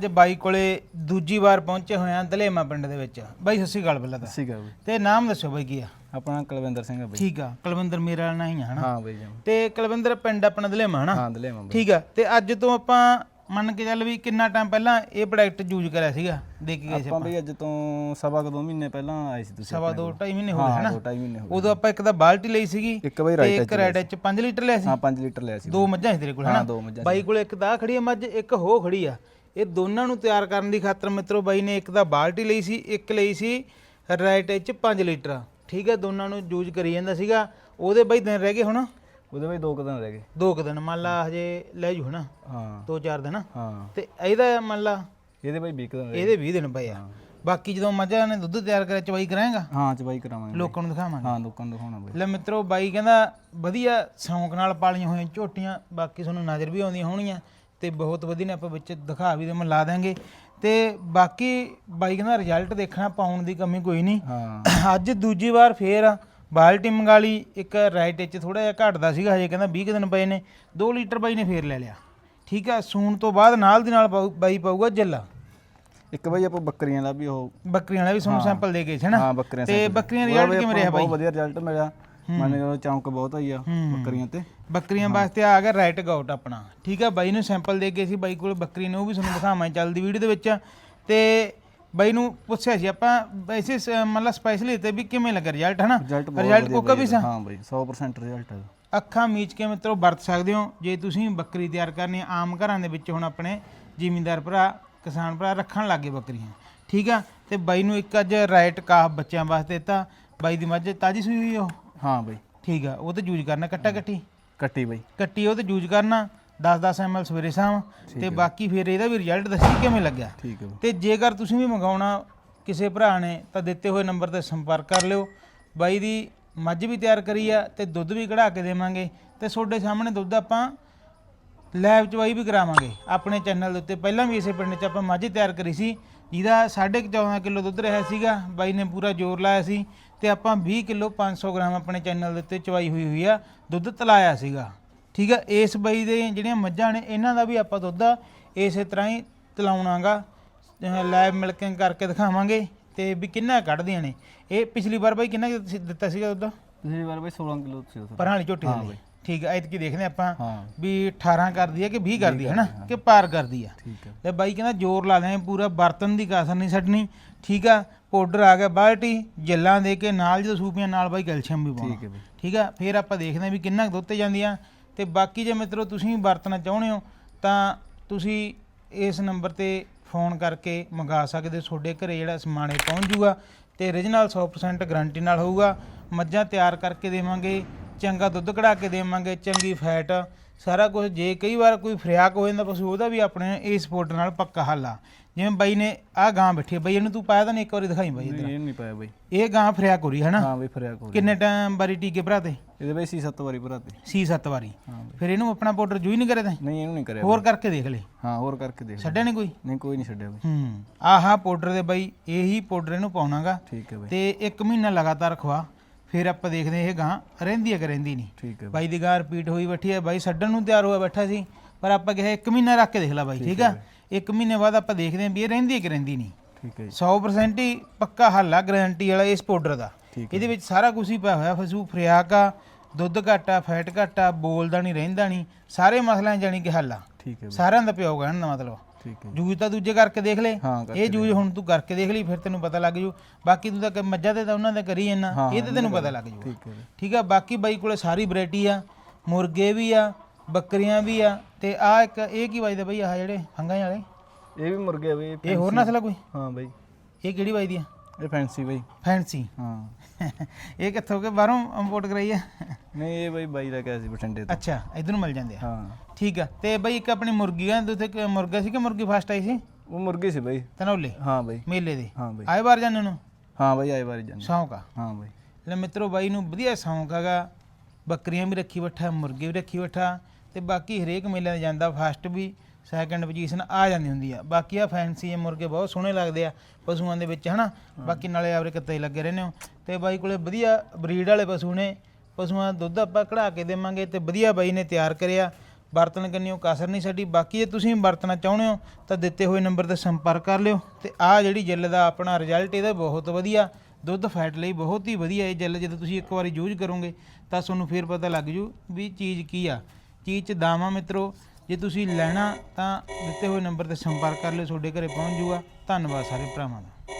ਅੱਜ ਬਾਈ ਕੋਲੇ ਦੂਜੀ ਵਾਰ ਪਹੁੰਚੇ ਹੋਏ ਆ ਦਲੇਮਾ ਪਿੰਡ ਦੇ ਵਿੱਚ। ਬਾਈ ਸਤਿ ਸ਼੍ਰੀ ਅਕਾਲ ਤਾਂ। ਠੀਕ ਹੈ ਬਈ। ਤੇ ਨਾਮ ਦੱਸੋ ਬਾਈ ਕੀ ਆ? ਆਪਣਾ ਕੁਲਵਿੰਦਰ ਸਿੰਘ ਹੈ ਬਈ। ਠੀਕ ਆ ਕੁਲਵਿੰਦਰ ਮੇਰਾ ਵਾਲਾ ਨਾਂ ਹੀ ਆ ਹਨਾ? ਹਾਂ ਬਈ ਜੀ। ਤੇ ਕੁਲਵਿੰਦਰ ਪਿੰਡ ਆਪਣਾ ਦਲੇਮਾ ਹਨਾ? ਹਾਂ ਦਲੇਵਾ ਬਈ। ਠੀਕ ਆ ਤੇ ਅੱਜ ਤੋਂ ਆਪਾਂ ਮੰਨ ਕੇ ਚੱਲ ਵੀ ਕਿੰਨਾ ਟਾਈਮ ਪਹਿਲਾਂ ਇਹ ਪ੍ਰੋਡਕਟ ਯੂਜ਼ ਕਰਿਆ ਸੀਗਾ? ਦੇ ਕੇ ਗਏ ਸੀ ਆਪਾਂ ਬਈ ਅੱਜ ਤੋਂ ਸਵਾ ਕੁ ਦੋ ਮਹੀਨੇ ਪਹਿਲਾਂ ਆਏ ਸੀ ਤੁਸੀਂ ਸਵਾ ਦੋ ਢਾਈ ਮਹੀਨੇ ਹੋ ਗਏ ਹਾਂ ਹਨਾ? ਦੋ ਢਾਈ ਮਹੀਨੇ ਹੋ ਗਏ। ਉਦੋਂ ਆਪਾਂ ਇੱਕ ਤਾਂ ਬਾਲਟੀ ਲਈ ਸੀਗੀ ਇੱਕ ਬਈ ਰਾਈਟ ਇੱਕ ਰੈਡ ਚ 5 ਲੀਟਰ ਲਿਆ ਸੀ। ਹਾਂ 5 ਲੀਟਰ ਲਿਆ ਸੀ ਦੋ ਮੱਝਾਂ ਸੀ ਤੇਰੇ ਕੋਲ ਹਾਂ ਹਨਾ? ਦੋ ਮੱਝਾਂ ਬਾਈ ਕੋਲ ਇੱਕ ਤਾਂ ਖੜੀ ਆ ਮੱਝ ਇੱਕ ਹੋ ਖੜੀ ਆ। ਇਹ ਦੋਨਾਂ ਨੂੰ ਤਿਆਰ ਕਰਨ ਦੀ ਖਾਤਰ ਮਿੱਤਰੋ ਬਾਈ ਨੇ ਇੱਕ ਤਾਂ ਬਾਲਟੀ ਲਈ ਸੀ ਇੱਕ ਲਈ ਸੀ ਰਾਈਟ ਚ 5 ਲੀਟਰ। ਠੀਕ ਹੈ ਦੋਨਾਂ ਨੂੰ ਯੂਜ਼ ਕਰੀ ਜਾਂਦਾ ਸੀਗਾ। ਉਹਦੇ ਬਾਈ ਦਿਨ ਰਹਿ ਗਏ ਹੁਣ? ਉਹਦੇ ਬਈ ਦੋ ਕੁ ਦਿਨ ਰਹਿ ਗਏ। ਦੋ ਕੁ ਦਿਨ ਮੰਨ ਲਾ ਹਜੇ ਲੈ ਜੂ ਹਨਾ ਹਾਂ। ਦੋ ਚਾਰ ਦਿਨ। ਹਾਂ। ਤੇ ਇਹਦਾ ਮੰਨ ਲਾ ਇਹਦੇ ਬਈ 20 ਕੁ ਦਿਨ ਇਹਦੇ 20 ਦਿਨ ਪਏ ਆ। ਬਾਕੀ ਜਦੋਂ ਮੱਝਾਂ ਨੇ ਦੁੱਧ ਤਿਆਰ ਕਰਿਆ ਚਵਾਈ ਕਰਾਏਗਾ? ਹਾਂ ਚਬਾਈ ਕਰਾਵਾਂਗੇ। ਲੋਕਾਂ ਨੂੰ ਦਿਖਾਵਾਂਗੇ। ਹਾਂ ਲੋਕਾਂ ਨੂੰ ਦਿਖਾਉਣਾ ਬਈ। ਲੈ ਮਿੱਤਰੋ ਬਾਈ ਕਹਿੰਦਾ ਵਧੀਆ ਸ਼ੌਂਕ ਨਾਲ ਪਾਲੀਆਂ ਹੋਈਆਂ ਝੋਟੀਆਂ ਬਾਕੀ ਤੁਹਾਨੂੰ ਨਜ਼ਰ ਵੀ ਆਉਂਦੀਆਂ ਹੋਣਗੀਆਂ। ਤੇ ਬਹੁਤ ਵਧੀਆ ਨੇ ਆਪਾਂ ਵਿੱਚ ਦਿਖਾ ਵੀ ਦੇ ਲਾ ਦਾਂਗੇ ਤੇ ਬਾਕੀ ਬਾਈ ਕਹਿੰਦਾ ਰਿਜ਼ਲਟ ਦੇਖਣਾ ਪਾਉਣ ਦੀ ਕਮੀ ਕੋਈ ਨਹੀਂ। ਹਾਂ। ਅੱਜ ਦੂਜੀ ਵਾਰ ਫੇਰ ਬਾਲਟੀ ਮੰਗਾ ਲਈ ਇੱਕ ਰਾਈਟ ਵਿੱਚ ਥੋੜਾ ਜਿਹਾ ਘਟਦਾ ਸੀਗਾ ਹਜੇ ਕਹਿੰਦਾ 20 ਕੁ ਦਿਨ ਪਏ ਨੇ 2 ਲੀਟਰ ਬਾਈ ਨੇ ਫੇਰ ਲੈ ਲਿਆ। ਠੀਕ ਆ ਸੂਣ ਤੋਂ ਬਾਅਦ ਨਾਲ ਦੀ ਨਾਲ ਬਾਈ ਪਾਊਗਾ ਜੱਲਾ। ਇੱਕ ਬਈ ਆਪਾਂ ਬੱਕਰੀਆਂ ਦਾ ਵੀ ਉਹ ਬੱਕਰੀਆਂ ਦਾ ਵੀ ਤੁਹਾਨੂੰ ਸੈਂਪਲ ਦੇ ਗਏ ਸੀ ਨਾ? ਹਾਂ ਬੱਕਰੀਆਂ ਤੇ ਬੱਕਰੀਆਂ ਰਿਜ਼ਲਟ ਕਿਵੇਂ ਰਿਹਾ ਬਾਈ? ਬਹੁਤ ਵਧੀਆ ਰਿਜ਼ਲਟ ਮਿਲਿਆ। ਮੰਨ ਕੇ ਚੌਂਕ ਬਹੁਤ ਆਈ ਆ। ਬੱਕਰੀਆਂ ਤੇ। ਬੱਕਰੀਆਂ ਵਾਸਤੇ ਆ ਗਿਆ ਰਾਈਟ ਗਾਊਟ ਆਪਣਾ। ਠੀਕ ਆ ਬਾਈ ਨੂੰ ਸੈਂਪਲ ਦੇ ਕੇ ਸੀ ਬਾਈ ਕੋਲ ਬੱਕਰੀ ਨੇ ਉਹ ਵੀ ਤੁਹਾਨੂੰ ਦਿਖਾਵਾਂ ਚੱਲਦੀ ਵੀਡੀਓ ਦੇ ਵਿੱਚ। ਤੇ ਬਾਈ ਨੂੰ ਪੁੱਛਿਆ ਸੀ ਆਪਾਂ ਵੈਸੇ ਮਤਲਬ ਸਪੈਸ਼ਲੀ ਤੇ ਵੀ ਕਿਵੇਂ ਲੱਗਾ ਰਿਜ਼ਲਟ ਹਨਾ? ਰਿਜ਼ਲਟ ਕੋਕਾ ਵੀ ਸਾ ਹਾਂ ਬਈ 100% ਰਿਜ਼ਲਟ ਹੈ ਅੱਖਾਂ ਮੀਚ ਕੇ ਮਿੱਤਰੋ ਵਰਤ ਸਕਦੇ ਹੋ। ਜੇ ਤੁਸੀਂ ਬੱਕਰੀ ਤਿਆਰ ਕਰਨੀ ਆਮ ਘਰਾਂ ਦੇ ਵਿੱਚ ਹੁਣ ਆਪਣੇ ਜ਼ਿਮੀਂਦਾਰ ਭਰਾ ਕਿਸਾਨ ਭਰਾ ਰੱਖਣ ਲੱਗੇ ਬੱਕਰੀਆਂ। ਠੀਕ ਆ ਤੇ ਬਾਈ ਨੂੰ ਇੱਕ ਅੱਜ ਰਾਈਟ ਕਾਫ ਬੱਚਿਆਂ ਵਾਸਤੇ ਦਿੱਤਾ। ਬਾਈ ਦੀ ਮੱਝ ਤਾਜੀ ਸੂਈ ਹੋਈ ਉਹ? ਹਾਂ ਬਈ ਠੀਕ ਆ ਉਹ ਤੇ ਯੂਜ਼ ਕਰਨਾ ਕੱਟਾ ਕੱਟੀ? ਕੱਟੀ ਬਈ। ਕੱਟੀ ਉਹ ਤੇ ਯੂਜ਼ ਕਰਨਾ 10-10 ml ਸਵੇਰੇ ਸ਼ਾਮ ਤੇ ਬਾਕੀ ਫਿਰ ਇਹਦਾ ਵੀ ਰਿਜ਼ਲਟ ਦੱਸੀ ਕਿਵੇਂ ਲੱਗਿਆ? ਠੀਕ ਹੈ ਬਈ। ਤੇ ਜੇਕਰ ਤੁਸੀਂ ਵੀ ਮੰਗਾਉਣਾ ਕਿਸੇ ਭਰਾ ਨੇ ਤਾਂ ਦਿੱਤੇ ਹੋਏ ਨੰਬਰ ਤੇ ਸੰਪਰਕ ਕਰ ਲਿਓ। ਬਾਈ ਦੀ ਮੱਝ ਵੀ ਤਿਆਰ ਕਰੀ ਆ ਤੇ ਦੁੱਧ ਵੀ ਕਢਾ ਕੇ ਦੇਵਾਂਗੇ ਤੇ ਤੁਹਾਡੇ ਸਾਹਮਣੇ ਦੁੱਧ ਆਪਾਂ ਲੈਬ ਚਵਾਈ ਵੀ ਕਰਾਵਾਂਗੇ। ਆਪਣੇ ਚੈਨਲ ਦੇ ਉੱਤੇ ਪਹਿਲਾਂ ਵੀ ਇਸੇ ਪਿੰਡ 'ਚ ਆਪਾਂ ਮੱਝ ਤਿਆਰ ਕਰੀ ਸੀ ਜਿਹਦਾ 14.5 ਕਿਲੋ ਦੁੱਧ ਰਿਹਾ ਸੀਗਾ ਬਾਈ ਨੇ ਪੂਰਾ ਜ਼ੋਰ ਲਾਇਆ ਸੀ ਤੇ ਆਪਾਂ 20 ਕਿਲੋ 500 ਗ੍ਰਾਮ ਆਪਣੇ ਚੈਨਲ ਦੇ ਉੱਤੇ ਚਵਾਈ ਹੋਈ ਹੋਈ ਆ ਦੁੱਧ ਤਲਾਇਆ ਸੀਗਾ। ਠੀਕ ਆ? ਇਸ ਬਾਈ ਦੇ ਜਿਹੜੀਆਂ ਮੱਝਾਂ ਨੇ ਇਹਨਾਂ ਦਾ ਵੀ ਆਪਾਂ ਦੁੱਧ ਇਸੇ ਤਰ੍ਹਾਂ ਹੀ ਤਲਾਉਣਾਗਾ। ਲੈਬ ਮਿਲਕਿੰਗ ਕਰਕੇ ਦਿਖਾਵਾਂਗੇ ਤੇ ਵੀ ਕਿੰਨਾ ਕੱਢਦੀਆਂ ਨੇ। ਇਹ ਪਿਛਲੀ ਵਾਰ ਬਾਈ ਕਿੰਨਾ ਦਿੱਤਾ- ਸੀਗਾ ਦੁੱਧ? ਪਿਛਲੀ ਵਾਰ ਬਈ 16 ਕਿਲੋ ਸੀ। ਉਹ ਪਰਾਲੀ ਝੋਟੀ ਦੇ ਲਈ ਠੀਕ ਆ ਐਤਕੀ ਦੇਖਦੇ ਆਪਾਂ ਹਾਂ। ਵੀ 18 ਕਰਦੀ ਆ ਕਿ 20 ਕਰਦੀ ਹੈ। ਨਾ ਕਿ ਪਾਰ ਕਰਦੀ ਆ। ਠੀਕ ਹੈ ਤੇ ਬਾਈ ਕਹਿੰਦਾ ਜ਼ੋਰ ਲਾ ਦੇ ਪੂਰਾ ਬਰਤਨ ਦੀ ਕਾਸਰ ਨਹੀਂ ਛੱਡਣੀ। ਠੀਕ ਆ ਪਾਊਡਰ ਆ ਗਿਆ ਬਾਲਟੀ ਜੱਲਾਂ ਦੇ ਕੇ ਨਾਲ ਜਦੋਂ ਸੂਪੀਆਂ ਨਾਲ ਬਾਈ ਕੈਲਸ਼ੀਅਮ ਵੀ ਪਾਉਣਾ। ਠੀਕ ਹੈ ਬਈ। ਠੀਕ ਆ ਫਿਰ ਆਪਾਂ ਦੇਖਦੇ ਹਾਂ ਵੀ ਕਿੰਨਾ ਕੁ ਦੁੱਧ ਤੇ ਜਾਂਦੀਆਂ ਤੇ ਬਾਕੀ ਜੇ ਮਿੱਤਰੋ ਤੁਸੀਂ ਵਰਤਣਾ ਚਾਹੁੰਦੇ ਹੋ ਤਾਂ ਤੁਸੀਂ ਇਸ ਨੰਬਰ ਤੇ ਫੋਨ ਕਰਕੇ ਮੰਗਾ ਸਕਦੇ ਹੋ। ਤੁਹਾਡੇ ਘਰੇ ਜਿਹੜਾ ਸਮਾਨ ਪਹੁੰਚ ਜੂਗਾ ਤੇ origignal 100% ਗਾਰੰਟੀ ਨਾਲ ਹੋਊਗਾ। ਮੱਝਾਂ ਤਿਆਰ ਕਰਕੇ ਦੇਵਾਂਗੇ। ਚੰਗਾ ਦੁੱਧ ਕਢਾ ਕੇ ਦੇਵਾਂਗੇ ਚੰਗੀ ਫੈਟ ਸਾਰਾ ਕੁਝ ਜੇ ਕਈ ਵਾਰ ਕੋਈ ਫਰਿਆਕ ਹੋ ਜਾਂਦਾ ਪਸ਼ੂ ਉਹਦਾ ਵੀ ਆਪਣੇ ਇਸ ਸਪੋਰਟ ਨਾਲ ਪੱਕਾ ਹੱਲ ਆ। ਜਿਵੇਂ ਬਾਈ ਨੇ ਆਹ ਗਾਂ ਬੈਠੀ ਆ, ਬਾਈ ਇਹਨੂੰ ਤੂੰ ਪਾਇਆ ਤਾਂ ਨਹੀਂ ਇੱਕ ਵਾਰੀ ਦਿਖਾਈ ਬਾਈ ਇੱਧਰ। ਨਹੀਂ, ਇਹ ਨਹੀਂ ਪਾਇਆ ਬਈ। ਇਹ ਗਾਂ ਫਰਿਆਕ ਹੋ ਰਹੀ ਹੈ ਨਾ ਹਾਂ ਬਈ ਫਰਿਆ ਕੋਲ ਕਿੰਨੇ ਟਾਈਮ ਬਾਰੀ ਟੀਕੇ ਭਰਾ ਤੇ? ਇਹਦੇ ਬਈ ਸੀ ਸੱਤ ਵਾਰੀ ਭਰਾਤੇ ਸੀ ਸੱਤ ਵਾਰੀ। ਹਾਂ ਬਈ। ਫਿਰ ਇਹਨੂੰ ਆਪਣਾ ਪਾਊਡਰ ਜੂਈ ਨਹੀਂ ਕਰੇ ਤਾਂ? ਨਹੀਂ ਇਹਨੂੰ ਨਹੀਂ ਕਰਿਆ ਹੋਰ ਕਰਕੇ ਦੇਖ ਲੈ। ਹਾਂ ਹੋਰ ਕਰਕੇ ਦੇਖ ਛੱਡਿਆ ਨਹੀਂ ਕੋਈ? ਨਹੀਂ ਕੋਈ ਨਹੀਂ ਛੱਡਿਆ ਬਈ। ਹੂੰ। ਆਹਾ ਪਾਊਡਰ ਦੇ ਬਾਈ ਇਹੀ ਪਾਊਡਰ ਇਹਨੂੰ ਪਾਉਣਾਗਾ। ਠੀਕ ਹੈ ਬਈ। ਤੇ ਇੱਕ ਮਹੀਨਾ ਲਗਾਤਾਰ ਖਵਾ। ਫਿਰ ਆਪਾਂ ਦੇਖਦੇ ਇਹ ਗਾਂ ਰਹਿੰਦੀ ਹੈ ਕਿ ਰਹਿੰਦੀ ਨਹੀਂ। ਠੀਕ ਹੈ। ਬਈ ਦੀ ਗਾਂ ਰਿਪੀਟ ਹੋਈ ਬੈਠੀ ਹੈ ਬਾਈ ਛੱਡਣ ਨੂੰ ਤਿਆਰ ਹੋਇਆ ਬੈਠਾ ਸੀ ਪਰ ਆਪਾਂ ਕਿਹਾ ਇੱਕ ਮਹੀਨਾ ਰੱਖ ਕੇ ਦੇਖ ਲੈ ਬਾਈ ਠੀਕ ਆ ਇੱਕ ਮਹੀਨੇ ਬਾਅਦ ਆਪਾਂ ਦੇਖਦੇ ਹਾਂ ਵੀ ਇਹ ਰਹਿੰਦੀ ਹੈ ਕਿ ਰਹਿੰਦੀ ਨਹੀਂ। ਠੀਕ ਹੈ ਜੀ। 100% ਹੀ ਪੱਕਾ ਹੱਲ ਆ ਗਾਰੰਟੀ ਵਾਲਾ ਇਸ ਪਾਊਡਰ ਦਾ। ਇਹਦੇ ਵਿੱਚ ਸਾਰਾ ਕੁਝ ਹੀ ਪਿਆ ਹੋਇਆ ਫਸੂ ਫਰਿਆਕ ਆ ਦੁੱਧ ਘੱਟ ਫੈਟ ਘੱਟ ਬੋਲਦਾ ਨਹੀਂ ਰਹਿੰਦਾ ਨਹੀਂ ਸਾਰੇ ਮਸਲਿਆਂ ਜਾਣੀ ਕਿ ਹੱਲ ਆ। ਠੀਕ ਹੈ ਸਾਰਿਆਂ ਦਾ ਪਿਓ ਕਹਿਣ ਦਾ ਮਤਲਬ। ਠੀਕ ਹੈ। ਜੂਜ ਤਾਂ ਦੂਜੇ ਕਰਕੇ ਦੇਖ ਲੈ। ਹਾਂ ਕਰਕੇ ਇਹ ਜੂਜ ਹੁਣ ਤੂੰ ਕਰਕੇ ਦੇਖ ਲਈ ਫਿਰ ਤੈਨੂੰ ਪਤਾ ਲੱਗ ਜੂ। ਬਾਕੀ ਤੂੰ ਤਾਂ ਕ- ਮੱਝਾਂ ਤੇ ਤਾਂ ਉਹਨਾਂ ਦੇ ਕਰੀ ਜੰਨਾ ਹਾਂ, ਇਹ ਤੇ ਤੈਨੂੰ ਪਤਾ ਲੱਗ ਜੂ ਠੀਕ ਹੈ ਠੀਕ ਆ ਬਾਕੀ ਬਾਈ ਕੋਲੇ ਸਾਰੀ ਵੈਰਾਈਟੀ ਆ ਮੁਰਗੇ ਵੀ ਆ ਬੱਕਰੀਆਂ ਵੀ ਆ ਤੇ ਆ ਇੱਕ ਇਹ ਕੀ ਵੱਜਦੇ ਬਈ ਆਹ ਜਿਹੜੇ ਫੰਗਾਂ ਵਾਲੇ? ਇਹ ਵੀ ਮੁਰਗੇ ਆ ਬਈ ਇਹ ਹੋਰ ਨਸਲ ਆ ਕੋਈ? ਹਾਂ ਬਈ। ਇਹ ਕਿਹੜੀ ਵੱਜਦੀ ਆ? ਇਹ ਫੈਂਸੀ ਬਈ। ਫੈਂਸੀ ਹਾਂ। ਇਹ ਕਿੱਥੋਂ ਕੇ ਬਾਹਰੋਂ ਇੰਪੋਰਟ ਕਰਾਈ ਆ? ਨਹੀਂ ਇਹ ਬਈ ਬਾਈ ਦਾ ਕਿਹਾ ਸੀ ਬਠਿੰਡੇ ਤੋਂ। ਅੱਛਾ ਇਧਰ ਨੂੰ ਮਿਲ ਜਾਂਦੇ ਆ। ਹਾਂ। ਠੀਕ ਆ ਤੇ ਬਈ ਇੱਕ ਆਪਣੀ ਮੁਰਗੀ ਆ ਤੇ ਉੱਥੇ ਮੁਰਗਾ ਸੀ ਕਿ ਮੁਰਗੀ ਫਸਟ ਆਈ ਸੀ? ਉਹ ਮੁਰਗੇ ਸੀ ਬਈ। ਤਨੌਲੇ? ਹਾਂ ਬਈ। ਮੇਲੇ ਦੇ? ਹਾਂ ਬਈ। ਆਏ ਵਾਰ ਜਾਂਦੇ ਨੂੰ? ਹਾਂ ਬਈ ਆਏ ਵਾਰੀ ਜਾਂਦੇ ਸ਼ੌਂਕ ਆ? ਹਾਂ ਬਈ। ਲੈ ਮਿੱਤਰੋ ਬਾਈ ਨੂੰ ਵਧੀਆ ਸ਼ੌਂਕ ਹੈਗਾ। ਬੱਕਰੀਆਂ ਵੀ ਰੱਖੀ ਬੈਠਾ ਮੁਰਗੇ ਵੀ ਰੱਖੀ ਬੈਠਾ ਤੇ ਬਾਕੀ ਹਰੇਕ ਮੇਲੇ ਜਾਂਦਾ ਫਸਟ ਵੀ। ਸੈਕੰਡ ਪੋਜੀਸ਼ਨ ਆ ਜਾਂਦੀ ਹੁੰਦੀ ਆ। ਬਾਕੀ ਆ ਫੈਂਸੀ ਮੁਰਗੇ ਬਹੁਤ ਸੋਹਣੇ ਲੱਗਦੇ ਆ ਪਸ਼ੂਆਂ ਦੇ ਵਿੱਚ ਹਨਾ? ਬਾਕੀ ਨਾਲੇ ਆਵਰੇ ਕਿੱਤੇ ਲੱਗੇ ਰਹਿੰਦੇ ਹੋ। ਤੇ ਬਾਈ ਕੋਲੇ ਵਧੀਆ ਬਰੀਡ ਵਾਲੇ ਪਸ਼ੂ ਨੇ। ਪਸ਼ੂਆਂ ਦਾ ਦੁੱਧ ਆਪਾਂ ਕਢਾ ਕੇ ਦੇਵਾਂਗੇ ਤੇ ਵਧੀਆ ਬਾਈ ਨੇ ਤਿਆਰ ਕਰਿਆ। ਵਰਤਣ ਕੰਨਿਓ ਕਸਰ ਨਹੀਂ ਛੱਡੀ। ਬਾਕੀ ਜੇ ਤੁਸੀਂ ਵਰਤਣਾ ਚਾਹੁੰਦੇ ਹੋ ਤਾਂ ਦਿੱਤੇ ਹੋਏ ਨੰਬਰ ਤੇ ਸੰਪਰਕ ਕਰ ਲਿਓ। ਤੇ ਆਹ ਜਿਹੜੀ ਜਿੱਲ ਦਾ ਆਪਣਾ ਰਿਜ਼ਲਟ ਇਹਦਾ ਬਹੁਤ ਵਧੀਆ। ਦੁੱਧ ਫੈਟ ਲਈ ਬਹੁਤ ਹੀ ਵਧੀਆ ਇਹ ਜਿੱਲ। ਜਦੋਂ ਤੁਸੀਂ ਇੱਕ ਵਾਰੀ ਯੂਜ਼ ਕਰੋਗੇ ਤਾਂ ਤੁਹਾਨੂੰ ਫਿਰ ਪਤਾ ਲੱਗ ਜੂ ਵੀ ਚੀਜ਼ ਕੀ ਆ। ਚੀਜ਼ 'ਚ ਦਾਵਾ ਮਿੱਤਰੋ ਜੇ ਤੁਸੀਂ ਲੈਣਾ ਤਾਂ ਦਿੱਤੇ ਹੋਏ ਨੰਬਰ ਤੇ ਸੰਪਰਕ ਕਰ ਲਿਓ, ਤੁਹਾਡੇ ਘਰੇ ਪਹੁੰਚ ਜੂਗਾ। ਧੰਨਵਾਦ ਸਾਰੇ ਭਰਾਵਾਂ ਦਾ।